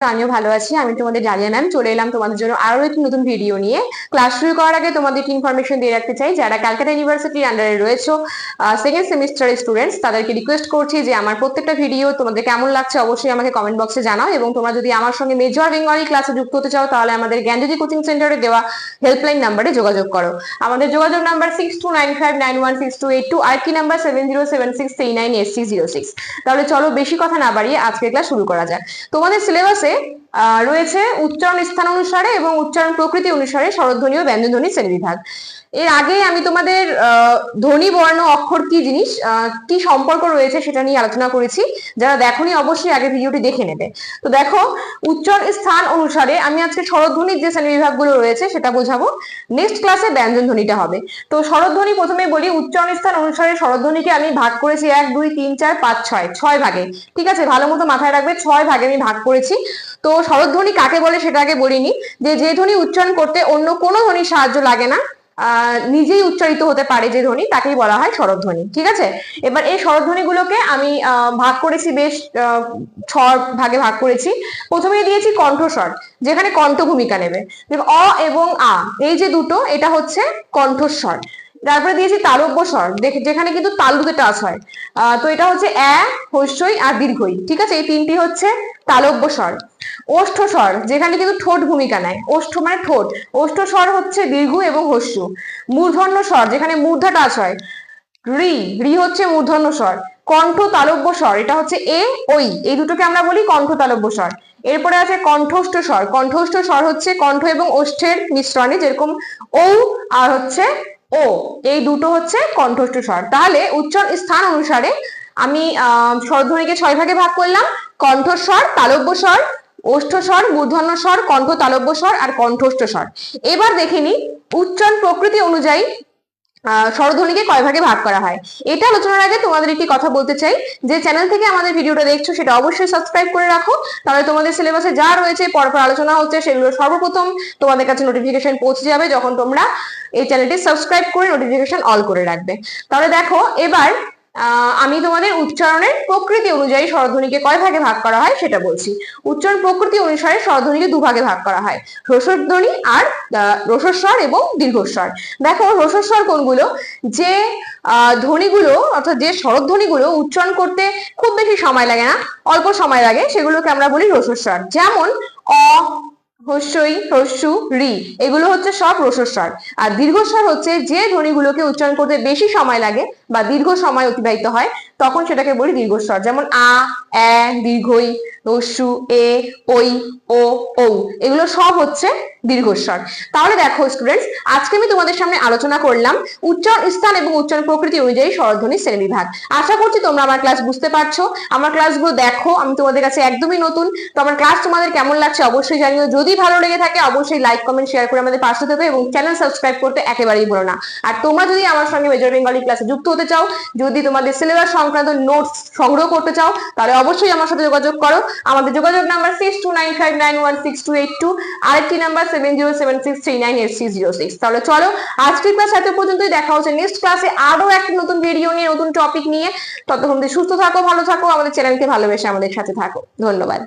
আমিও ভালো আছি, আমি তোমাদের ডালিয়া ম্যাম চলে এলাম তোমাদের জন্য আরও একটি নতুন ভিডিও নিয়ে। ক্লাস শুরু করার আগে তোমাদের ইনফরমেশন দিয়ে রাখতে চাই, যারা ক্যালকাটা ইউনিভার্সিটির আন্ডারে রয়েছে সেকেন্ড সেমিস্টারের স্টুডেন্টস তাদেরকে রিকোয়েস্ট করছি যে আমার প্রত্যেকটা ভিডিও তোমাদের কেমন লাগছে অবশ্যই আমাকে কমেন্ট বক্সে জানাও এবং তোমরা যদি আমার সঙ্গে মেজর বেঙ্গলি ক্লাসে যুক্ত হতে চাও, তাহলে আমাদের জ্ঞানজ্যোতি কোচিং সেন্টারে দেওয়া হেল্পলাইন নাম্বারে যোগাযোগ করো। আমাদের যোগাযোগ number six two nine five nine one six two eight two আরেকটি number seven zero seven six three nine eight six zero six তাহলে চলো বেশি কথা না বাড়িয়ে আজকের ক্লাস শুরু করা যাক। তোমাদের সিলেবাসে আহ, রয়েছে উচ্চারণ স্থান অনুসারে এবং উচ্চারণ প্রকৃতি অনুসারে স্বরধ্বনি ও ব্যঞ্জনধ্বনি শ্রেণীবিভাগ। এর আগে আমি তোমাদের ধ্বনি, বর্ণ, অক্ষর কি জিনিস কি সম্পর্ক রয়েছে সেটা নিয়ে আলোচনা করেছি। যারা দেখোনি অবশ্যই আগে ভিডিওটি দেখে নেবে। তো দেখো উচ্চারণ স্থান অনুসারে আমি আজকে স্বরধ্বনির যে শ্রেণীবিভাগগুলো রয়েছে সেটা বোঝাবো। নেক্সট ক্লাসে ব্যঞ্জন ধ্বনিটা হবে। তো স্বরধ্বনি প্রথমে বলি, উচ্চারণ স্থান অনুসারে স্বরধ্বনিকে আমি ভাগ করেছি এক, দুই, তিন, চার, পাঁচ, ছয় ছয় ভাগে। ঠিক আছে? ভালো মতো মাথায় রাখবে, ছয় ভাগে আমি ভাগ করেছি। তো স্বরধ্বনি কাকে বলে সেটা আগে বলিনি। যে যে ধ্বনি উচ্চারণ করতে অন্য কোনো ধ্বনির সাহায্য লাগে না নিজেই উচ্চারিত হতে পারে যে ধ্বনি, তাকেই বলা হয় স্বরধ্বনি, ঠিক আছে? এবার এই স্বরধ্বনিগুলোকে আমি ভাগ করেছি বেশ ছ ভাগে ভাগ করেছি। প্রথমে দিয়েছি কণ্ঠস্বর, যেখানে কণ্ঠ ভূমিকা নেবে। অ এবং আ, এই যে দুটো, এটা হচ্ছে কণ্ঠস্বর। তারপরে দিয়েছি তালব্য স্বর যেখানে কিন্তু তাল দুটো টাচ হয় তো এটা হচ্ছে এ হস্যই আর দীর্ঘই, ঠিক আছে? এই তিনটি হচ্ছে তালব্য স্বর। ওষ্ঠ স্বর, যেখানে কিন্তু ঠোঁট ভূমিকা নেয়। ওষ্ঠ মানে ঠোঁট। ওষ্ঠ স্বর হচ্ছে দীর্ঘ এবং হস্য। মূর্ধন্য স্বর, যেখানে মূর্ধা টাচ হয়। রি রি হচ্ছে মূর্ধন্য স্বর। কণ্ঠ তালব্য স্বর, এটা হচ্ছে এ ওই এই দুটোকে আমরা বলি কণ্ঠ তালব্য স্বর। এরপরে আছে কণ্ঠস্থ স্বর। কণ্ঠস্থ স্বর হচ্ছে কণ্ঠ এবং ওষ্ঠের মিশ্রণে যেরকম ও আর হচ্ছে ও, এই দুটো হচ্ছে কণ্ঠস্থ স্বর। তাহলে উচ্চর স্থান অনুসারে আমি স্বরধ্বনিকে ছয় ভাগে ভাগ করলাম। কণ্ঠস্বর তালব্য স্বর ওষ্ঠস্বর মূর্ধন্য স্বর, কণ্ঠ তালব্য স্বর আর কণ্ঠস্থ স্বর। এবার দেখে নিই, উচ্চারণ প্রকৃতি অনুযায়ী স্বরধ্বনিকে কয় ভাগে ভাগ করা হয়? এটা আলোচনার আগে তোমাদের একটি কথা বলতে চাই। যে চ্যানেল থেকে আমাদের ভিডিওটা দেখছ, সেটা অবশ্যই সাবস্ক্রাইব করে রাখো। তাহলে তোমাদের সিলেবাসে যা রয়েছে, পরপর আলোচনা হচ্ছে, সেগুলো সর্বপ্রথম তোমাদের কাছে নোটিফিকেশন পৌঁছে যাবে যখন তোমরা এই চ্যানেলটি সাবস্ক্রাইব করে নোটিফিকেশন অল করে রাখবে। তাহলে দেখো, এবার আমি তোমাদের উচ্চারণের প্রকৃতি অনুযায়ী স্বরধ্বনিকে কয় ভাগে ভাগ করা হয় সেটা বলছি। উচ্চারণ প্রকৃতি অনুসারে স্বরধ্বনিকে দুভাগে ভাগ করা হয়। রসধ্বনি আর রসস্বর এবং দীর্ঘস্বর। দেখো রসস্বর কোনগুলো? যে ধ্বনিগুলো অর্থাৎ যে স্বরধ্বনিগুলো উচ্চারণ করতে খুব বেশি সময় লাগে না, অল্প সময় লাগে, সেগুলোকে আমরা বলি রসস্বর। যেমন অ, হস্যই, হস্যু, রি, এগুলো হচ্ছে সব রসস্বর। আর দীর্ঘস্বর হচ্ছে যে ধ্বনিগুলোকে উচ্চারণ করতে বেশি সময় লাগে বা দীর্ঘ সময় অতিবাহিত হয়, তখন সেটাকে বলি দীর্ঘস্বর। যেমন আ, এ, দীর্ঘই হস্যু এ ওই ও ও এগুলো সব হচ্ছে দীর্ঘস্বর। তাহলে দেখো স্টুডেন্টস আজকে আমি তোমাদের সামনে আলোচনা করলাম উচ্চারণ স্থান এবং উচ্চারণ প্রকৃতি অনুযায়ী স্বরধ্বনি শ্রেণীবিভাগ। আশা করছি তোমরা আমার ক্লাস বুঝতে পারছ। আমার ক্লাসগুলো দেখো, আমি তোমাদের কাছে একদমই নতুন। তো আমার ক্লাস তোমাদের কেমন লাগছে অবশ্যই জানিও। যদি ভালো লেগে থাকে, অবশ্যই লাইক কমেন্ট শেয়ার করে আমাদের পাশে দেবে এবং চ্যানেল সাবস্ক্রাইব করতে একেবারেই ভুলো না। আর তোমরা যদি আমার সঙ্গে মেজর বেঙ্গলি ক্লাসে যুক্ত হতে চাও, যদি তোমাদের সিলেবাস সংক্রান্ত নোটস সংগ্রহ করতে চাও, তাহলে অবশ্যই আমার সাথে যোগাযোগ করো। আমাদের যোগাযোগ number six two nine five nine one six two eight two আরেকটি number seven zero seven six three nine eight six zero six তাহলে চলো, আজকের ক্লাস এত পর্যন্তই, দেখা হচ্ছে নেক্সট ক্লাসে আরও একটা নতুন ভিডিও নিয়ে, নতুন টপিক নিয়ে। ততক্ষণ সুস্থ থাকো, ভালো থাকো, আমাদের চ্যানেলকে ভালোবেসে আমাদের সাথে থাকো। ধন্যবাদ।